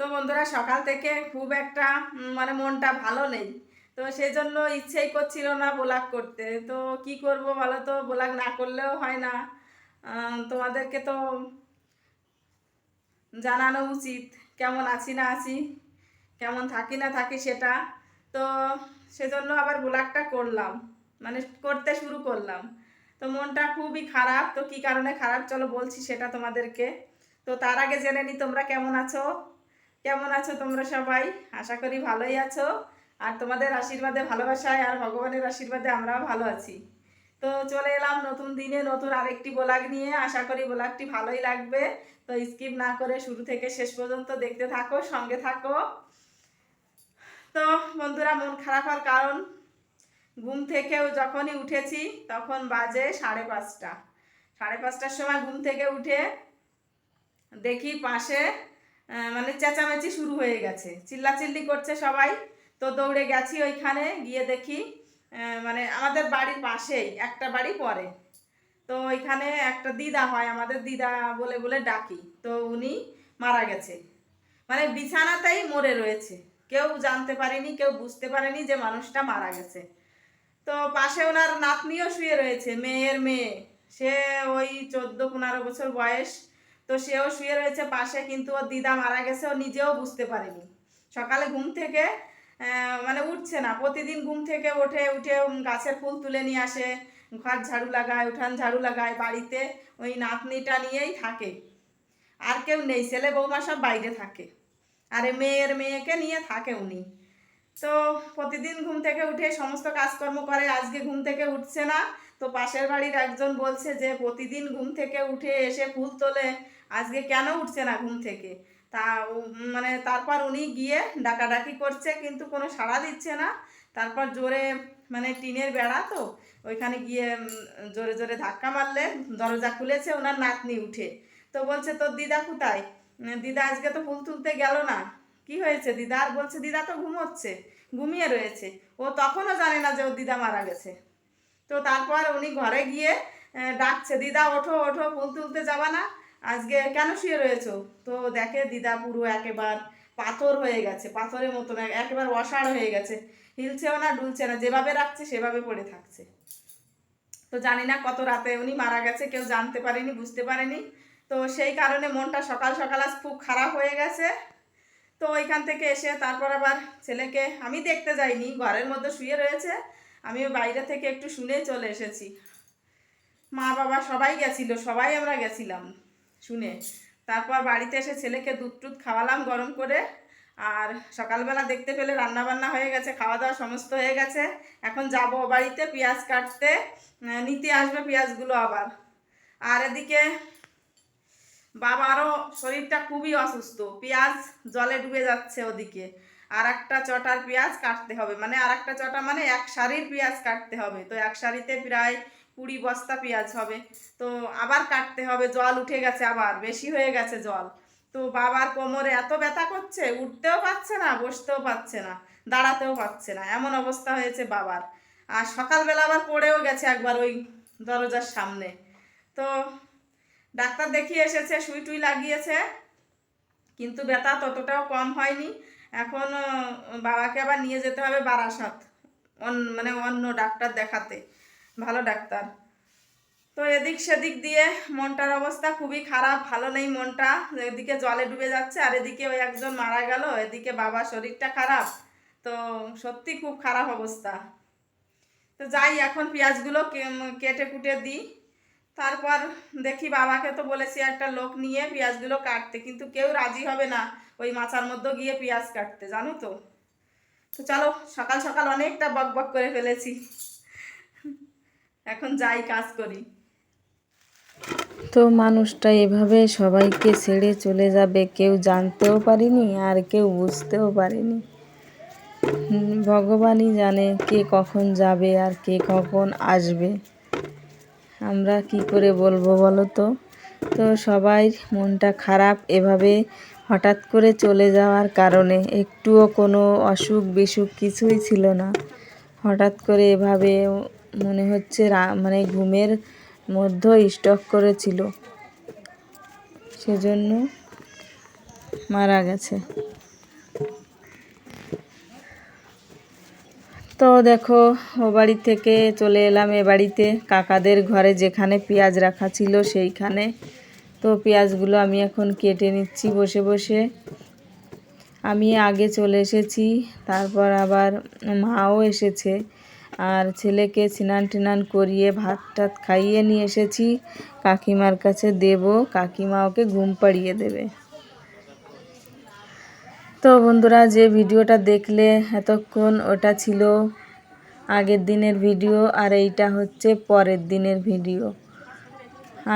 তো বন্ধুরা, সকাল থেকে খুব একটা মানে মনটা ভালো নেই। তো সেই জন্য ইচ্ছেই করছিল না ব্লগ করতে। তো কি করব বলো তো? ব্লগ না করলেও হয় না। তোমাদেরকে তো জানানো উচিত, কেমন আছি না আছি, কেমন থাকি না থাকি সেটা। তো সেজন্য আবার ব্লগটা করলাম মানে করতে শুরু করলাম। তো মনটা খুবই খারাপ, তো কি কারণে খারাপ চলো বলছি সেটা তোমাদেরকে। তো তার আগে জেনে নি তোমরা কেমন আছো? কেমন আছো তোমরা সবাই? আশা করি ভালোই আছো। আর তোমাদের আশীর্বাদে, ভালোবাসায় আর ভগবানের আশীর্বাদে আমরাও ভালো আছি। তো চলে এলাম নতুন দিনে, নতুন আরেকটি ব্লগ নিয়ে। আশা করি ব্লগটি ভালোই লাগবে। তো স্কিপ না করে শুরু থেকে শেষ পর্যন্ত দেখতে থাকো, সঙ্গে থাকো। তো বন্ধুরা, মন খারাপ হওয়ার কারণ, ঘুম থেকেও যখনই উঠেছি তখন বাজে সাড়ে পাঁচটা। সাড়ে পাঁচটার সময় ঘুম থেকে উঠে দেখি পাশে মানে চেঁচামেচি শুরু হয়ে গেছে। চিল্লাচিল্লি করছে সবাই। তো দৌড়ে গেছি ওইখানে, গিয়ে দেখি মানে আমাদের বাড়ির পাশেই, একটা বাড়ি পরে। তো ওইখানে একটা দিদা হয়, আমাদের দিদা বলে বলে ডাকি। তো উনি মারা গেছে। মানে বিছানাতেই মরে রয়েছে। কেউ জানতে পারেনি, কেউ বুঝতে পারেনি যে মানুষটা মারা গেছে। তো পাশে ওনার নাতনিও শুয়ে রয়েছে, মেয়ের মেয়ে। সে ওই চোদ্দ, পনেরো বছর বয়স। তো সেও শুয়ে রয়েছে পাশে, কিন্তু ওর দিদা মারা গেছে, ও নিজেও বুঝতে পারেনি। সকালে ঘুম থেকে মানে উঠছে না। প্রতিদিন ঘুম থেকে ওঠে উঠে গাছের ফুল তুলে নিয়ে আসে, ঘর ঝাড়ু লাগায়, উঠান ঝাড়ু লাগায়, বাড়িতে ওই নাতনিটা নিয়েই থাকে। আর কেউ নেই, ছেলে বৌমা সব বাইরে থাকে। আর মেয়ের মেয়েকে নিয়ে থাকে উনি। তো প্রতিদিন ঘুম থেকে উঠে সমস্ত কাজকর্ম করে, আজকে ঘুম থেকে উঠছে না। তো পাশের বাড়ির একজন বলছে যে, প্রতিদিন ঘুম থেকে উঠে এসে ফুল তোলে। আজকে কেন উঠছে না ঘুম থেকে? তা মানে তারপর উনি গিয়ে ডাকাডাকি করছে, কিন্তু কোনো সাড়া দিচ্ছে না। তারপর জোরে মানে টিনের বেড়া তো, ওইখানে গিয়ে জোরে জোরে ধাক্কা মারলে দরজা খুলেছে, ওনার নাতনি উঠে। তো বলছে, তোর দিদা কোথায়? দিদা আজকে তো ফুল তুলতে গেল না। কি হয়েছে দিদা? আর বলছে, দিদা তো ঘুমোচ্ছে, ঘুমিয়ে রয়েছে। ও তখনও জানে না যে ওর দিদা মারা গেছে। তো তারপর উনি ঘরে গিয়ে ডাকছে, দিদা, ওঠো ওঠো, ফুল তুলতে যাবা না। আজকে কেন শুয়ে রয়েছো? তো দেখে দিদা পুরো একেবার পাথর হয়ে গেছে, পাথরের মতন এক- একেবারে অসাড় হয়ে গেছে। হিলছেও না, ডুলছে না, যেভাবে রাখছে সেভাবে পড়ে থাকছে। তো জানি না কত রাতে উনি মারা গেছে, কেউ জানতে পারেনি, বুঝতে পারেনি। তো সেই কারণে মনটা সকাল সকাল আজ খুব খারাপ হয়ে গেছে। তো ওইখান থেকে এসে তারপর আবার ছেলেকে, আমি দেখতে যাইনি, ঘরের মধ্যে শুয়ে রয়েছে। আমি বাইরে থেকে একটু শুনে চলে এসেছি। মা বাবা সবাই গেছিল, সবাই আমরা গেছিলাম। শুনে। তারপর বাড়িতে এসে ছেলেকে দুধ টুধ খাওয়ালাম গরম করে। আর সকালবেলা দেখতে পেলে রান্না বান্না হয়ে গেছে খাওয়া দাওয়া সমস্ত হয়ে গেছে। এখন যাব বাড়িতে পেঁয়াজ কাটতে। নিতে আসবে পেঁয়াজগুলো আবার। আর এদিকে বাবারও শরীরটা খুবই অসুস্থ। পেঁয়াজ জলে ডুবে যাচ্ছে ওদিকে। আর একটা চটার পেঁয়াজ কাটতে হবে। মানে আর একটা চটা মানে এক সারির পেঁয়াজ কাটতে হবে। তো এক সারিতে প্রায় কুড়ি বস্তা পেঁয়াজ হবে। তো আবার কাটতে হবে, জল উঠে গেছে আবার, বেশি হয়ে গেছে জল। তো বাবার কোমরে এত ব্যথা করছে, উঠতেও পারছে না, বসতেও পারছে না, দাঁড়াতেও পারছে না, এমন অবস্থা হয়েছে বাবার। আর সকালবেলা আবার পড়েও গেছে একবার ওই দরজার সামনে। তো ডাক্তার দেখিয়ে এসেছে, সুই টুই লাগিয়েছে, কিন্তু ব্যথা ততটাও কম হয়নি। এখন, বাবাকে আবার নিয়ে যেতে হবে বারাসাত অন্য মানে অন্য ডাক্তার দেখাতে। ভালো ডাক্তার। তো এদিক সেদিক দিয়ে মনটার অবস্থা খুবই খারাপ, ভালো নেই মনটা। এদিকে জলে ডুবে যাচ্ছে আর এদিকে ওই একজন মারা গেল, এদিকে বাবার শরীরটা খারাপ। তো সত্যি খুব খারাপ অবস্থা। তো যাই, এখন পেঁয়াজগুলো কেটে কুটে দিই। তারপর দেখি বাবাকে তো বলেছি একটা লোক নিয়ে পেঁয়াজগুলো কাটতে, কিন্তু কেউ রাজি হবে না ওই মাচার মধ্যে গিয়ে পেঁয়াজ কাটতে, জানো তো? তো চলো, সকাল সকাল অনেকটা বক বক করে ফেলেছি। এখন যাই কাজ করি। তো মানুষটা এভাবে সবাইকে ছেড়ে চলে যাবে, কেউ জানতেও পারেনি আর কেউ বুঝতেও পারেনি। ভগবানই জানে কে কখন যাবে আর কে কখন আসবে। আমরা কি করে বলব বলো তো? তো সবাই মনটা খারাপ এভাবে হঠাৎ করে চলে যাওয়ার কারণে একটুও কোনো অসুখ বিসুখ কিছুই ছিল না। হঠাৎ করে এভাবে মনে হচ্ছে মানে ঘুমের মধ্যে স্টক করেছিল। সেজন্য মারা গেছে। তো দেখো, ও বাড়ি থেকে চলে এলাম এ বাড়িতে। কাকাদের ঘরে যেখানে পেঁয়াজ রাখা ছিল সেইখানে। তো পেঁয়াজগুলো আমি এখন কেটে নিচ্ছি বসে বসে। আমি আগে চলে এসেছি, তারপর আবার মাও এসেছে। আর ছেলেকে স্নান টিনান করিয়ে ভাত টাত খাইয়ে নিয়ে এসেছি। কাকিমার কাছে দেব, কাকিমা ওকে ঘুম পাড়িয়ে দেবে। তো বন্ধুরা, যে ভিডিওটা দেখলে এতক্ষণ ওটা ছিল আগের দিনের ভিডিও, আর এইটা হচ্ছে পরের দিনের ভিডিও।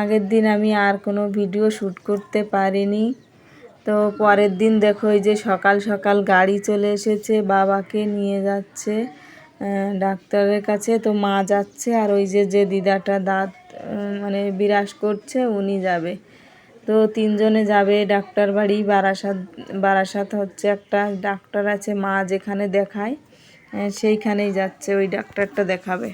আগের দিন আমি আর কোনো ভিডিও শ্যুট করতে পারিনি। তো পরের দিন দেখো এই যে সকাল সকাল গাড়ি চলে এসেছে, বাবাকে নিয়ে যাচ্ছে। ডাক্তারের কাছে তো মা যাচ্ছে আর ওই যে যে দিদাটা দাঁত মানে বিরাজ করছে, উনি যাবে। তো তিনজনে যাবে ডাক্তার বাড়ি। বারাসাত বারাসাত হচ্ছে একটা ডাক্তার আছে মা যেখানে দেখায় সেইখানেই যাচ্ছে, ওই ডাক্তারটা দেখাবে।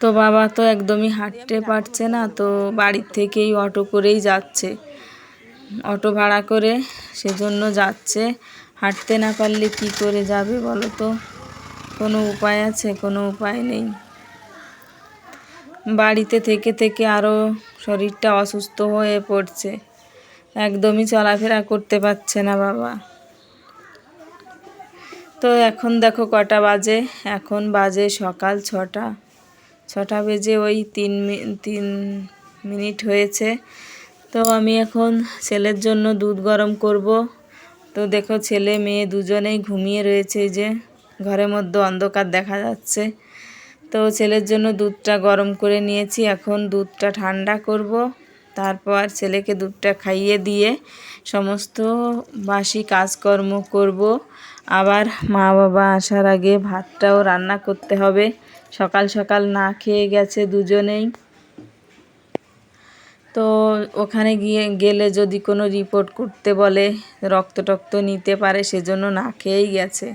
তো বাবা তো একদমই হাঁটতে পারছে না, তো বাড়ির থেকেই অটো করেই যাচ্ছে। অটো ভাড়া করে সেজন্য যাচ্ছে। হাঁটতে না পারলে কি করে যাবে বলো তো? কোনো উপায় আছে? কোনো উপায় নেই। বাড়িতে থেকে থেকে আরও শরীরটা অসুস্থ হয়ে পড়ছে। একদমই চলাফেরা করতে পারছে না বাবা। তো এখন দেখো কটা বাজে। এখন বাজে সকাল ছটা। ছটা বেজে ওই তিন তিন মিনিট হয়েছে। তো আমি এখন ছেলের জন্য দুধ গরম করব। তো দেখো ছেলে মেয়ে দুজনেই ঘুমিয়ে রয়েছে যে। ঘরের মধ্যে অন্ধকার দেখা যাচ্ছে। তো ছেলের জন্য দুধটা গরম করে নিয়েছি। এখন দুধটা ঠান্ডা করব। তারপর ছেলেকে দুধটা খাইয়ে দিয়ে সমস্ত বাসি কাজকর্ম করব। আবার মা বাবা আসার আগে ভাতটাও রান্না করতে হবে। সকাল সকাল না খেয়ে গেছে দুজনেই। তো ওখানে গিয়ে গেলে যদি কোনো রিপোর্ট করতে বলে, রক্ত টক্ত নিতে পারে, সেজন্য না খেয়েই গেছে।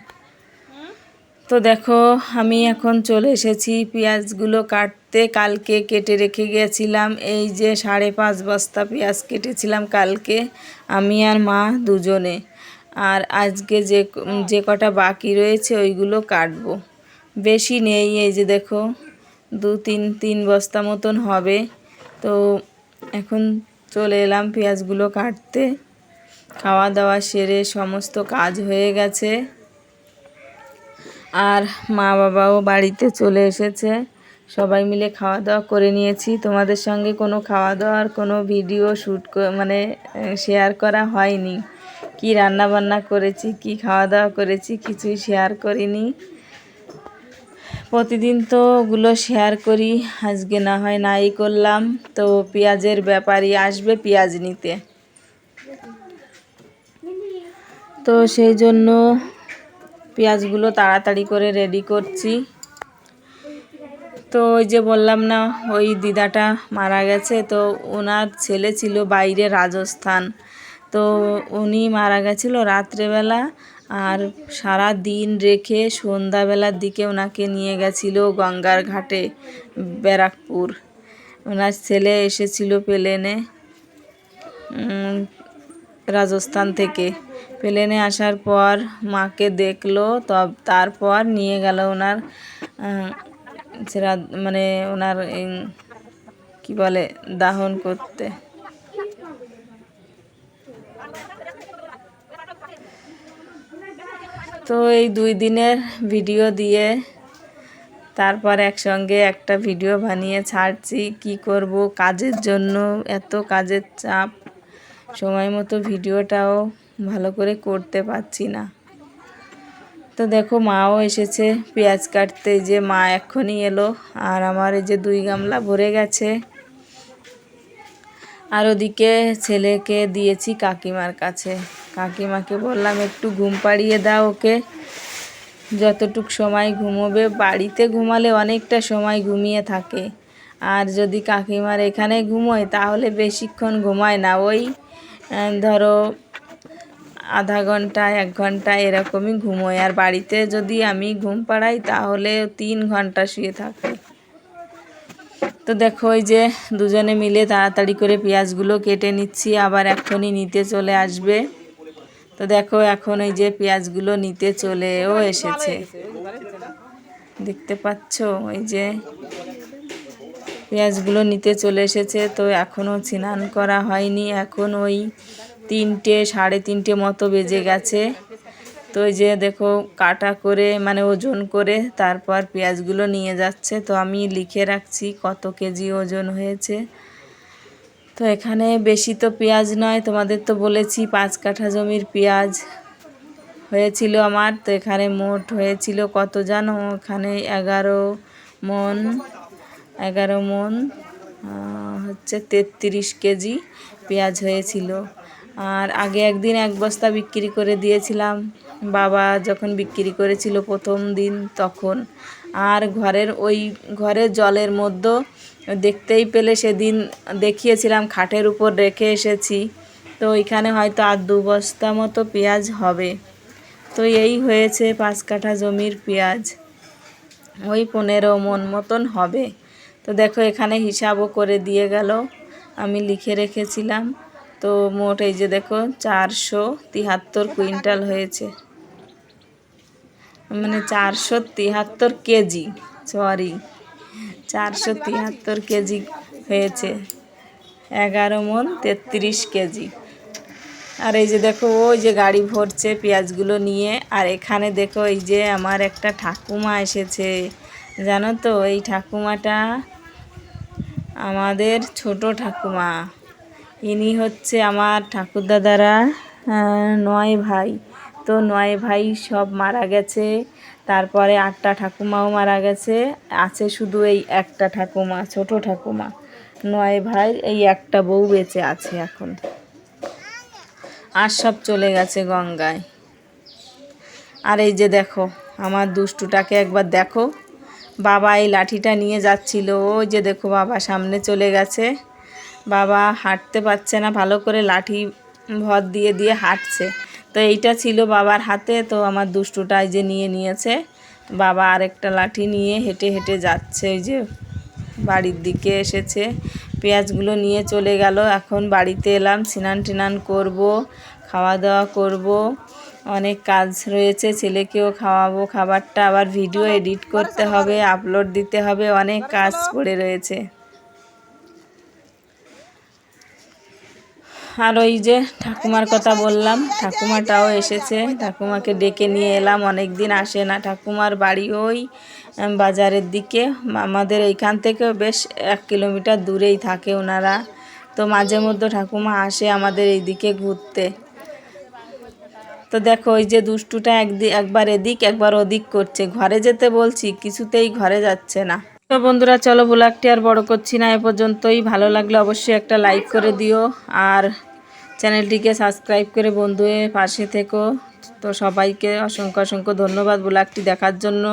তো দেখো, আমি এখন চলে এসেছি। পেঁয়াজগুলো কাটতে কালকে কেটে রেখে গিয়েছিলাম এই যে সাড়ে পাঁচ বস্তা পেঁয়াজ কেটেছিলাম কালকে, আমি আর মা দুজনে। আর আজকে যে যে কটা বাকি রয়েছে, ওইগুলো কাটবো। বেশি নেই, এই যে দেখো, দু, তিন তিন বস্তা মতন হবে। তো এখন চলে এলাম পেঁয়াজগুলো কাটতে। খাওয়া দাওয়া সেরে সমস্ত কাজ হয়ে গেছে। আর মা বাবাও বাড়িতে চলে এসেছে। সবাই মিলে খাওয়া দাওয়া করে নিয়েছি। তোমাদের সঙ্গে কোনো খাওয়া দাওয়ার কোনো ভিডিও শ্যুট মানে শেয়ার করা হয়নি। কি রান্না বান্না করেছি, কি খাওয়া দাওয়া করেছি কিছুই শেয়ার করিনি। প্রতিদিন তো ওগুলো শেয়ার করি। আজকে না হয় নাই করলাম। তো পেঁয়াজের ব্যাপারই আসবে পেঁয়াজ নিতে। তো সেই জন্য পেঁয়াজগুলো তাড়াতাড়ি করে রেডি করছি। তো ওই যে বললাম না, ওই দিদাটা মারা গেছে। তো ওনার ছেলে ছিল বাইরে রাজস্থান। তো উনি মারা গেছিল রাত্রেবেলা। আর সারা দিন রেখে সন্ধ্যাবেলার দিকে ওনাকে নিয়ে গেছিল গঙ্গার ঘাটে, ব্যারাকপুর। ওনার ছেলে এসেছিল প্লেনে রাজস্থান থেকে। প্লেনে আসার পর মাকে দেখল, তব তারপর নিয়ে গেল ওনার মানে ওনার কি বলে, দাহন করতে। তো এই দুই দিনের ভিডিও দিয়ে তারপর একসঙ্গে একটা ভিডিও বানিয়ে ছাড়ছি, কি করব, কাজের জন্য এত কাজের চাপ, সময় মতো ভিডিওটাও ভালো করে করতে পারছি না। তো দেখো মাও এসেছে, পেঁয়াজ কাটতে যে মা এক্ষুনি এলো, আর আমার এই যে দুই গামলা ভরে গেছে। আর ওদিকে ছেলেকে দিয়েছি কাকিমার কাছে। কাকিমাকে বললাম, একটু ঘুম পাড়িয়ে দাও ওকে। যতটুক সময় ঘুমোবে, বাড়িতে ঘুমালে অনেকটা সময় ঘুমিয়ে থাকে। আর যদি কাকিমার এখানে ঘুমোয়, তাহলে বেশিক্ষণ ঘুমায় না। ওই ধরো আধা ঘণ্টা, এক ঘণ্টা এরকমই ঘুমোয়। আর বাড়িতে যদি আমি ঘুম পাড়াই, তাহলে তিন ঘণ্টা শুয়ে থাকে। তো দেখো ওই যে দুজনে মিলে তাড়াতাড়ি করে পেঁয়াজগুলো কেটে নিচ্ছি, আবার এখনই নিতে চলে আসবে। তো দেখো এখন ওই যে পেঁয়াজগুলো নিতে চলেও এসেছে। দেখতে পাচ্ছ? ওই যে পেঁয়াজগুলো নিতে চলে এসেছে, তো এখনও স্নান করা হয়নি। এখন ওই তিনটে, সাড়ে তিনটে মতো বেজে গেছে। তো এই যে দেখো কাটা করে মানে ওজন করে তারপর পেঁয়াজগুলো নিয়ে যাচ্ছে। তো আমি লিখে রাখছি কত কেজি ওজন হয়েছে। তো এখানে বেশি তো পেঁয়াজ নয়, তোমাদের তো বলেছি পাঁচ কাঠা জমির পেঁয়াজ হয়েছিল আমার। তো এখানে মোট হয়েছিল কত জানো? এখানে এগারো মন এগারো মন হচ্ছে তেত্রিশ কেজি পেঁয়াজ হয়েছিল। আর আগে একদিন এক বস্তা বিক্রি করে দিয়েছিলাম। বাবা যখন বিক্রি করেছিল প্রথম দিন তখন। আর ঘরের ওই ঘরের জলের মধ্যে দেখতেই পেলে সেদিন দেখিয়েছিলাম, খাটের উপর রেখে এসেছি। তো ওইখানে হয়তো আর দু বস্তা মতো পেঁয়াজ হবে। তো এই হয়েছে পাঁচ কাঠা জমির পেঁয়াজ। ওই পনেরো মন মতন হবে। তো দেখো এখানে হিসাবও করে দিয়ে গেল, আমি লিখে রেখেছিলাম। তো মোট এই যে দেখো, চারশো তিহাত্তর কুইন্টাল হয়েছে। মানে চারশো তিহাত্তর কেজি সরি চারশো তিহাত্তর কেজি হয়েছে, এগারো মন তেত্রিশ কেজি। আর এই যে দেখো, ওই যে গাড়ি ভরছে পেঁয়াজগুলো নিয়ে, আর এখানে দেখো এই যে আমার একটা ঠাকুমা এসেছে। জানো তো, এই ঠাকুমাটা আমাদের ছোট ঠাকুমা। ইনি হচ্ছে আমার ঠাকুরদাদারা নয় ভাই। তো নয় ভাই সব মারা গেছে। তারপরে আটটা ঠাকুমাও মারা গেছে। আছে শুধু এই একটা ঠাকুমা, ছোট ঠাকুমা। নয় ভাই, এই একটা বউ বেঁচে আছে এখন। আর সব চলে গেছে গঙ্গায়। আর এই যে দেখো, আমার দুষ্টুটাকে একবার দেখো। বাবা এই লাঠিটা নিয়ে যাচ্ছিল। ওই যে দেখো, বাবা সামনে চলে গেছে। বাবা হাঁটতে পারছে না, ভালো করে লাঠি ভর দিয়ে দিয়ে হাঁটছে। তো এইটা ছিল বাবার হাতে, তো আমার দুষ্টুটা এই যে নিয়ে নিয়েছে। বাবা আরেকটা লাঠি নিয়ে হেঁটে হেঁটে যাচ্ছে ওই যে বাড়ির দিকে এসেছে। পেঁয়াজগুলো নিয়ে চলে গেল, এখন বাড়িতে এলাম, স্নান টিনান করব, খাওয়া দাওয়া করব। অনেক কাজ রয়েছে, ছেলেকেও খাওয়াবো খাবারটা, আবার ভিডিও এডিট করতে হবে, আপলোড দিতে হবে, অনেক কাজ পড়ে রয়েছে। আর ওই যে ঠাকুমার কথা বললাম, ঠাকুমাটাও এসেছে। ঠাকুমাকে ডেকে নিয়ে এলাম অনেক দিন আসে না। ঠাকুমার বাড়ি ওই বাজারের দিকে। আমাদের এইখান থেকে বেশ এক কিলোমিটার দূরেই থাকে ওনারা। তো মাঝে মধ্যে ঠাকুমা আসে আমাদের এই দিকে ঘুরতে। তো দেখো, ওই যে দুষ্টুটা একদিক একবার এদিক, একবার ওদিক করছে। ঘরে যেতে বলছি, কিছুতেই ঘরে যাচ্ছে না। তো বন্ধুরা, চলো ব্লগটি আর বড় করছি না, এ পর্যন্তই। ভালো লাগলে অবশ্যই একটা লাইক করে দিও আর চ্যানেলটিকে সাবস্ক্রাইব করে বন্ধু পাশে থেকো। তো সবাইকে অসংখ্য অসংখ্য ধন্যবাদ ব্লগটি দেখার জন্য।